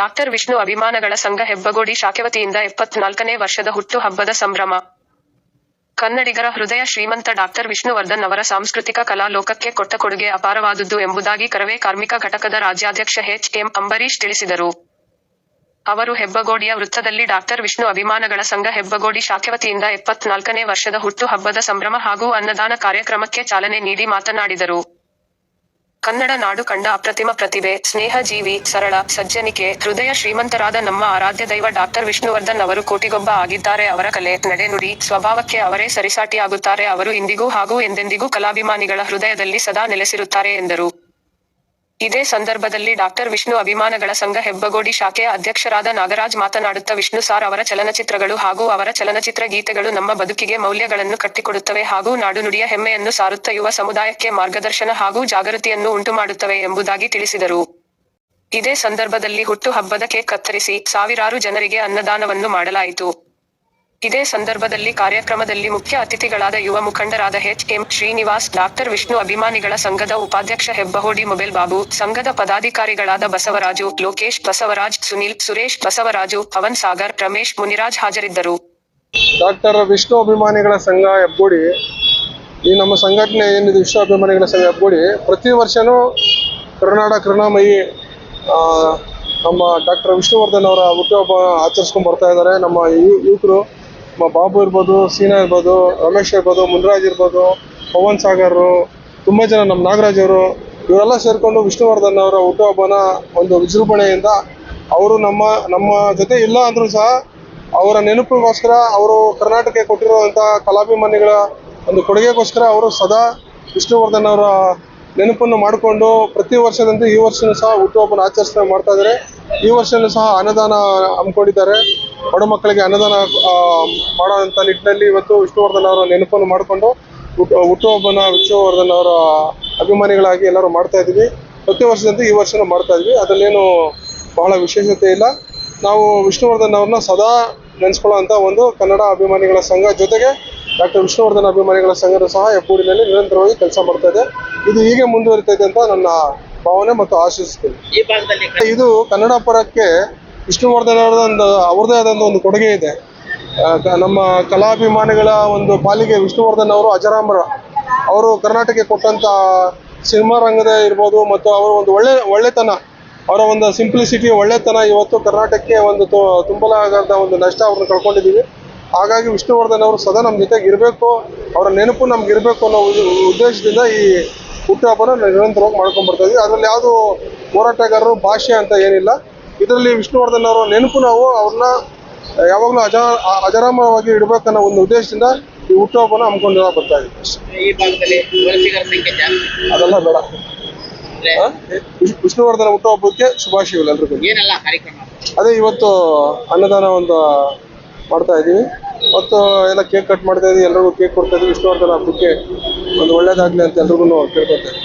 Doctor Vishnu ಅಭಿಮಾನಗಳ ಸಂಘ ಹೆಬ್ಬಗೋಡಿ ಶಾಖೆ ವತಿಯಿಂದ ಎಪ್ಪತ್ನಾಲ್ಕನೇ ವರ್ಷದ ಹುಟ್ಟು ಹಬ್ಬದ ಸಂಭ್ರಮ. ಕನ್ನಡಿಗರ ಹೃದಯ ಶ್ರೀಮಂತ ಡಾಕ್ಟರ್ ವಿಷ್ಣುವರ್ಧನ್ ಅವರ ಸಾಂಸ್ಕೃತಿಕ ಕಲಾ ಲೋಕಕ್ಕೆ ಕೊಟ್ಟ ಕೊಡುಗೆ ಅಪಾರವಾದುದು ಎಂಬುದಾಗಿ ಕರವೇ ಕಾರ್ಮಿಕ ಘಟಕದ ರಾಜ್ಯಾಧ್ಯಕ್ಷ ಎಚ್ ಎಂ ಅಂಬರೀಶ್ ತಿಳಿಸಿದರು. ಅವರು ಹೆಬ್ಬಗೋಡಿಯ ವೃತ್ತದಲ್ಲಿ ಡಾಕ್ಟರ್ ವಿಷ್ಣು ಅಭಿಮಾನಗಳ ಸಂಘ ಹೆಬ್ಬಗೋಡಿ ಶಾಖೆವತಿಯಿಂದ ಎಪ್ಪತ್ನಾಲ್ಕನೇ ವರ್ಷದ ಹುಟ್ಟು ಹಬ್ಬದ ಸಂಭ್ರಮ ಹಾಗೂ ಅನ್ನದಾನ ಕಾರ್ಯಕ್ರಮಕ್ಕೆ ಚಾಲನೆ ನೀಡಿ ಮಾತನಾಡಿದರು. ಕನ್ನಡ ನಾಡು ಕಂಡ ಅಪ್ರತಿಮ ಪ್ರತಿಭೆ, ಸ್ನೇಹ ಜೀವಿ, ಸರಳ, ಸಜ್ಜನಿಕೆ, ಹೃದಯ ಶ್ರೀಮಂತರಾದ ನಮ್ಮ ಆರಾಧ್ಯ ದೈವ ಡಾಕ್ಟರ್ ವಿಷ್ಣುವರ್ಧನ್ ಅವರು ಕೋಟಿಗೊಬ್ಬ ಆಗಿದ್ದಾರೆ ಅವರ ಕಲೆ ನಡೆನುಡಿ ಸ್ವಭಾವಕ್ಕೆ ಅವರೇ ಸರಿಸಾಟಿಯಾಗುತ್ತಾರೆ, ಅವರು ಇಂದಿಗೂ ಹಾಗೂ ಎಂದೆಂದಿಗೂ ಕಲಾಭಿಮಾನಿಗಳ ಹೃದಯದಲ್ಲಿ ಸದಾ ನೆಲೆಸಿರುತ್ತಾರೆ ಎಂದರು. ಇದೇ ಸಂದರ್ಭದಲ್ಲಿ ಡಾಕ್ಟರ್ ವಿಷ್ಣು ಅಭಿಮಾನಗಳ ಸಂಘ ಹೆಬ್ಬಗೋಡಿ ಶಾಖೆಯ ಅಧ್ಯಕ್ಷರಾದ ನಾಗರಾಜ್ ಮಾತನಾಡುತ್ತಾ ವಿಷ್ಣು ಸಾರ್ ಅವರ ಚಲನಚಿತ್ರಗಳು ಹಾಗೂ ಅವರ ಚಲನಚಿತ್ರ ಗೀತೆಗಳು ನಮ್ಮ ಬದುಕಿಗೆ ಮೌಲ್ಯಗಳನ್ನು ಕಟ್ಟಿಕೊಡುತ್ತವೆ ಹಾಗೂ ನಾಡುನುಡಿಯ ಹೆಮ್ಮೆಯನ್ನು ಸಾರುತ್ತ ಯುವ ಸಮುದಾಯಕ್ಕೆ ಮಾರ್ಗದರ್ಶನ ಹಾಗೂ ಜಾಗೃತಿಯನ್ನು ಉಂಟುಮಾಡುತ್ತವೆ ಎಂಬುದಾಗಿ ತಿಳಿಸಿದರು. ಇದೇ ಸಂದರ್ಭದಲ್ಲಿ ಹುಟ್ಟು ಹಬ್ಬದ ಕೇಕ್ ಕತ್ತರಿಸಿ ಸಾವಿರಾರು ಜನರಿಗೆ ಅನ್ನದಾನವನ್ನು ಮಾಡಲಾಯಿತು. ಇದೇ ಸಂದರ್ಭದಲ್ಲಿ ಕಾರ್ಯಕ್ರಮದಲ್ಲಿ ಮುಖ್ಯ ಅತಿಥಿಗಳಾದ ಯುವ ಮುಖಂಡರಾದ H M Srinivas, doctor Vishnu ಅಭಿಮಾನಿಗಳ ಸಂಘದ ಉಪಾಧ್ಯಕ್ಷ ಹೆಬ್ಬಹೋಡಿ ಮೊಬೈಲ್ ಬಾಬು ಸಂಘದ ಪದಾಧಿಕಾರಿಗಳಾದ ಬಸವರಾಜು, ಲೋಕೇಶ್ ಬಸವರಾಜ್, ಸುನೀಲ್ ಸುರೇಶ್ ಬಸವರಾಜು, ಪವನ್ ಸಾಗರ್, ರಮೇಶ್ ಮುನಿರಾಜ್ ಹಾಜರಿದ್ದರು. ಡಾಕ್ಟರ್ ವಿಷ್ಣು ಅಭಿಮಾನಿಗಳ ಸಂಘ ಹೆಬ್ಬೂಡಿ, ಈ ನಮ್ಮ ಸಂಘಟನೆ ಏನಿದೆ ವಿಶ್ವ ಅಭಿಮಾನಿಗಳ ಸಂಘ ಹೆಬ್ಬೂಡಿ, ಪ್ರತಿ ವರ್ಷನೂ ಕರುನಾಡ ಕರುಣಾಮಯಿ ನಮ್ಮ ಡಾಕ್ಟರ್ ವಿಷ್ಣುವರ್ಧನ್ ಅವರ ಹುಟ್ಟುಹಬ್ಬ ಆಚರಿಸ್ಕೊಂಡು ಬರ್ತಾ ಇದ್ದಾರೆ. ನಮ್ಮ ಯುವಕರು ಬಾಬು ಇರ್ಬೋದು, ಸೀನಾ ಇರ್ಬೋದು, ರಮೇಶ್ ಇರ್ಬೋದು, ಮುನ್ರಾಜ್ ಇರ್ಬೋದು, ಪವನ್ ಸಾಗರ್ ತುಂಬ ಜನ ನಮ್ಮ ನಾಗರಾಜ್ ಅವರು, ಇವರೆಲ್ಲ ಸೇರಿಕೊಂಡು ವಿಷ್ಣುವರ್ಧನ್ ಅವರ ಹುಟ್ಟುಹಬ್ಬನ ಒಂದು ವಿಜೃಂಭಣೆಯಿಂದ ಅವರು ನಮ್ಮ ನಮ್ಮ ಜೊತೆ ಇಲ್ಲ ಅಂದರೂ ಸಹ ಅವರ ನೆನಪಿಗೋಸ್ಕರ ಅವರು ಕರ್ನಾಟಕಕ್ಕೆ ಕೊಟ್ಟಿರುವಂಥ ಕಲಾಭಿಮಾನಿಗಳ ಒಂದು ಕೊಡುಗೆಗೋಸ್ಕರ ಅವರು ಸದಾ ವಿಷ್ಣುವರ್ಧನ್ ಅವರ ನೆನಪನ್ನು ಮಾಡಿಕೊಂಡು ಪ್ರತಿ ವರ್ಷದಂತೆ ಈ ವರ್ಷನೂ ಸಹ ಹುಟ್ಟುಹಬ್ಬನ ಆಚರಿಸ್ತಾ ಮಾಡ್ತಾ ಇದ್ದಾರೆ. ಈ ವರ್ಷನೂ ಸಹ ಅನ್ನದಾನ ಹಮ್ಮಿಕೊಂಡಿದ್ದಾರೆ. ಬಡ ಮಕ್ಕಳಿಗೆ ಅನ್ನದಾನ ಮಾಡೋಂಥ ನಿಟ್ಟಿನಲ್ಲಿ ಇವತ್ತು ವಿಷ್ಣುವರ್ಧನ್ ಅವರ ನೆನಪನ್ನು ಮಾಡಿಕೊಂಡು ಹುಟ್ಟು ಹುಟ್ಟುಹಬ್ಬನ ವಿಷ್ಣುವರ್ಧನ್ ಅವರ ಅಭಿಮಾನಿಗಳಾಗಿ ಎಲ್ಲರೂ ಮಾಡ್ತಾ ಇದ್ದೀವಿ. ಪ್ರತಿ ವರ್ಷದಂತೆ ಈ ವರ್ಷನೂ ಮಾಡ್ತಾ ಇದ್ವಿ. ಅದರಲ್ಲೇನು ಬಹಳ ವಿಶೇಷತೆ ಇಲ್ಲ. ನಾವು ವಿಷ್ಣುವರ್ಧನ್ ಅವ್ರನ್ನ ಸದಾ ನೆನೆಸ್ಕೊಳ್ಳೋ ಒಂದು ಕನ್ನಡ ಅಭಿಮಾನಿಗಳ ಸಂಘ ಜೊತೆಗೆ ಡಾಕ್ಟರ್ ವಿಷ್ಣುವರ್ಧನ್ ಅಭಿಮಾನಿಗಳ ಸಂಘದ ಸಹ ಎಪ್ಪೂರಿನಲ್ಲಿ ನಿರಂತರವಾಗಿ ಕೆಲಸ ಮಾಡ್ತಾ ಇದೆ. ಇದು ಹೀಗೆ ಮುಂದುವರಿತೈತೆ ಅಂತ ನನ್ನ ಭಾವನೆ ಮತ್ತು ಭಾಗದಲ್ಲಿ ಇದು ಕನ್ನಡ ಪರಕ್ಕೆ ವಿಷ್ಣುವರ್ಧನ್ ಅವರದ ಒಂದು ಅವ್ರದೇ ಆದಂಥ ಒಂದು ಕೊಡುಗೆ ಇದೆ. ನಮ್ಮ ಕಲಾಭಿಮಾನಿಗಳ ಒಂದು ಪಾಲಿಗೆ ವಿಷ್ಣುವರ್ಧನ್ ಅವರು ಅಜರಾಮರ. ಅವರು ಕರ್ನಾಟಕಕ್ಕೆ ಕೊಟ್ಟಂತ ಸಿನಿಮಾ ರಂಗದ ಇರ್ಬೋದು ಮತ್ತು ಅವರ ಒಂದು ಒಳ್ಳೆ, ಒಳ್ಳೆತನ. ಅವರ ಒಂದು ಸಿಂಪ್ಲಿಸಿಟಿ ಒಳ್ಳೆತನ ಇವತ್ತು ಕರ್ನಾಟಕಕ್ಕೆ ಒಂದು ತುಂಬಲಾಗದ ಒಂದು ನಷ್ಟ ಅವ್ರನ್ನ ಕಳ್ಕೊಂಡಿದ್ದೀವಿ. ಹಾಗಾಗಿ ವಿಷ್ಣುವರ್ಧನ್ ಅವರು ಸದಾ ನಮ್ಮ ಜೊತೆಗೆ ಇರಬೇಕು. ಅವರ ನೆನಪು ನಮ್ಗೆ ಇರಬೇಕು ಅನ್ನೋ ಉದ್- ಉದ್ದೇಶದಿಂದ ಈ ಹುಟ್ಟುಹಬ್ಬನ ನಿರಂತರವಾಗಿ ಮಾಡ್ಕೊಂಡು ಬರ್ತಾ ಇದ್ವಿ. ಅದರಲ್ಲಿ ಯಾವುದು ಹೋರಾಟಗಾರರು ಭಾಷೆ ಅಂತ ಏನಿಲ್ಲ. ಇದರಲ್ಲಿ ವಿಷ್ಣುವರ್ಧನ್ ಅವರ ನೆನಪು ನಾವು ಅವ್ರನ್ನ ಯಾವಾಗಲೂ ಅಜ ಅಜರಾಮವಾಗಿ ಇಡಬೇಕನ್ನೋ ಒಂದು ಉದ್ದೇಶದಿಂದ ಈ ಹುಟ್ಟುಹಬ್ಬನ ಹಮ್ಮಿಕೊಂಡು ಬರ್ತಾ ಇದೆ ಈ ಭಾಗದಲ್ಲಿ ವಲಸಿಗರ ಸಂಖ್ಯೆ ಜಾಸ್ತಿ. ಅದೆಲ್ಲ ಬೇಡ. ಆ? ವಿಶ್- ವಿಷ್ಣುವರ್ಧನ ಹುಟ್ಟುಹಬ್ಬಕ್ಕೆ ಶುಭಾಶಯಗಳು ಎಲ್ರಿಗೂ. ಏನೆಲ್ಲ ಕಾರ್ಯಕ್ರಮ? ಅದೇ ಇವತ್ತು ಅನ್ನದಾನ ಒಂದು ಮಾಡ್ತಾ ಇದ್ದೀವಿ. ಮತ್ತು ಎಲ್ಲ ಕೇಕ್ ಕಟ್ ಮಾಡ್ತಾ ಇದ್ದೀವಿ. ಎಲ್ರಿಗೂ ಕೇಕ್ ಕೊಡ್ತಾ ಇದ್ದೀವಿ. ವಿಷ್ಣುವರ್ಧನ ಹಬ್ಬಕ್ಕೆ ಒಂದು ಒಳ್ಳೇದಾಗಲಿ ಅಂತ ಎಲ್ರಿಗೂ ಕೇಳ್ಕೊತಾ ಇದ್ದೀವಿ.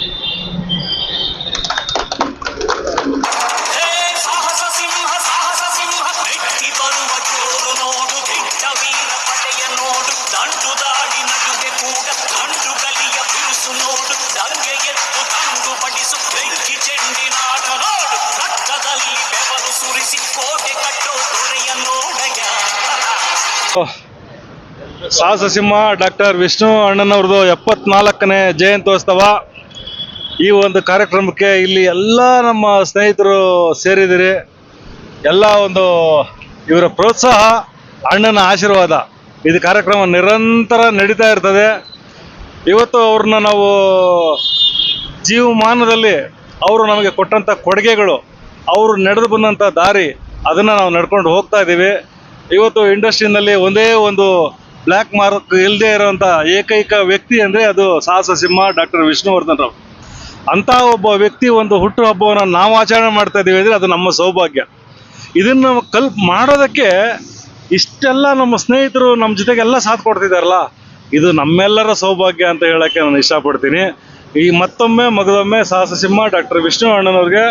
ಸಾಹಸ ಸಿಂಹ ಡಾಕ್ಟರ್ ವಿಷ್ಣು ಅಣ್ಣನವ್ರದ್ದು ಎಪ್ಪತ್ನಾಲ್ಕನೇ ಜಯಂತ್ಯೋತ್ಸವ. ಈ ಒಂದು ಕಾರ್ಯಕ್ರಮಕ್ಕೆ ಇಲ್ಲಿ ಎಲ್ಲ ನಮ್ಮ ಸ್ನೇಹಿತರು ಸೇರಿದಿರಿ ಎಲ್ಲ ಒಂದು ಇವರ ಪ್ರೋತ್ಸಾಹ, ಅಣ್ಣನ ಆಶೀರ್ವಾದ. ಇದು ಕಾರ್ಯಕ್ರಮ ನಿರಂತರ ನಡೀತಾ ಇರ್ತದೆ. ಇವತ್ತು ಅವ್ರನ್ನ ನಾವು ಜೀವಮಾನದಲ್ಲಿ ಅವರು ನಮಗೆ ಕೊಟ್ಟಂಥ ಕೊಡುಗೆಗಳು, ಅವರು ನಡೆದು ಬಂದಂಥ ದಾರಿ, ಅದನ್ನು ನಾವು ನಡ್ಕೊಂಡು ಹೋಗ್ತಾ ಇದ್ದೀವಿ. ಇವತ್ತು ಇಂಡಸ್ಟ್ರಿನಲ್ಲಿ ಒಂದೇ ಒಂದು ಬ್ಲ್ಯಾಕ್ ಮಾರ್ಕ್ ಇಲ್ಲದೆ ಇರುವಂತ ಏಕೈಕ ವ್ಯಕ್ತಿ ಅಂದರೆ ಅದು ಸಾಹಸ ಸಿಂಹ ಡಾಕ್ಟರ್ ವಿಷ್ಣುವರ್ಧನ್ ರಾವ್. ಅಂತ ಒಬ್ಬ ವ್ಯಕ್ತಿ ಒಂದು ಹುಟ್ಟುಹಬ್ಬವನ್ನು ನಾವು ಆಚರಣೆ ಮಾಡ್ತಾ ಇದ್ದೀವಿ ಅಂದರೆ ಅದು ನಮ್ಮ ಸೌಭಾಗ್ಯ. ಇದನ್ನು ಕಲ್ಪ್ ಮಾಡೋದಕ್ಕೆ ಇಷ್ಟೆಲ್ಲ ನಮ್ಮ ಸ್ನೇಹಿತರು ನಮ್ಮ ಜೊತೆಗೆಲ್ಲ ಸಾಥ್ ಕೊಡ್ತಿದಾರಲ್ಲ, ಇದು ನಮ್ಮೆಲ್ಲರ ಸೌಭಾಗ್ಯ ಅಂತ ಹೇಳಕ್ಕೆ ನಾನು ಇಷ್ಟಪಡ್ತೀನಿ. ಈ ಮತ್ತೊಮ್ಮೆ ಮಗದೊಮ್ಮೆ ಸಾಹಸ ಸಿಂಹ ಡಾಕ್ಟರ್ ವಿಷ್ಣು ಅಣ್ಣನವ್ರಿಗೆ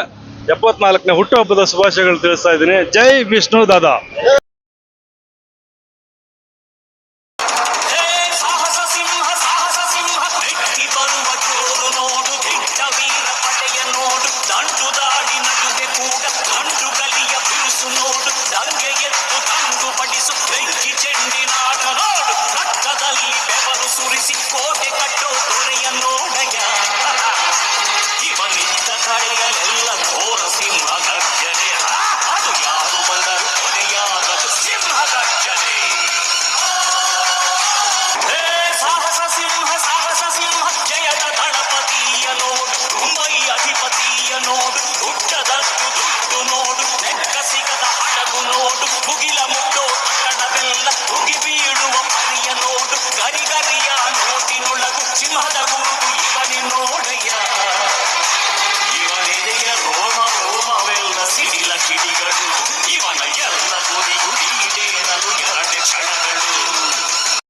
ಎಪ್ಪತ್ನಾಲ್ಕನೇ ಹುಟ್ಟುಹಬ್ಬದ ಶುಭಾಶಯಗಳು ತಿಳಿಸ್ತಾ ಇದ್ದೀನಿ. ಜೈ ವಿಷ್ಣು ದಾದಾ.